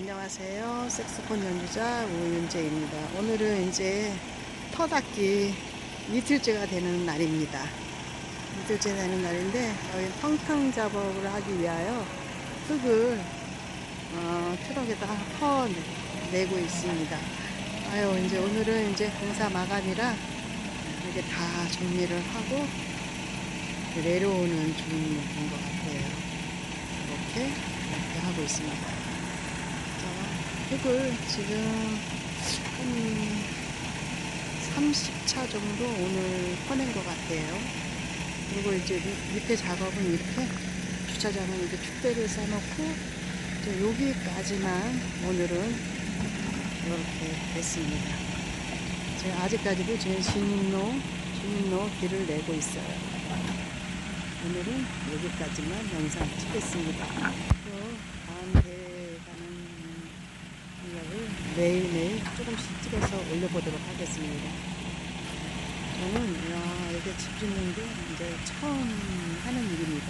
안녕하세요. 색소폰 연주자 우윤재입니다. 오늘은 이제 터 닦기 이틀째가 되는 날입니다. 이틀째 되는 날인데 저희 황탕 작업을 하기 위하여 흙을 어, 트럭에다 퍼 내고 있습니다. 아유 이제 오늘은 이제 공사 마감이라 이렇게 다 정리를 하고 내려오는 중인 것 같아요. 이렇게 이렇게 하고 있습니다. 자, 흙을 지금 한 30차 정도 오늘 퍼낸 것 같아요. 그리고 이제 밑- 밑에 작업은 이렇게 주차장은 이렇게 축대를 쌓아놓고 이제 여기까지만 오늘은 이렇게 됐습니다. 제가 아직까지도 제 진입로, 진입로 길을 내고 있어요. 오늘은 여기까지만 영상 찍겠습니다. 또 다음 대회 가는 인력을 매일매일 조금씩 찍어서 올려보도록 하겠습니다. 저는 야, 이게 집 짓는 게 이제 처음 하는 일입니다.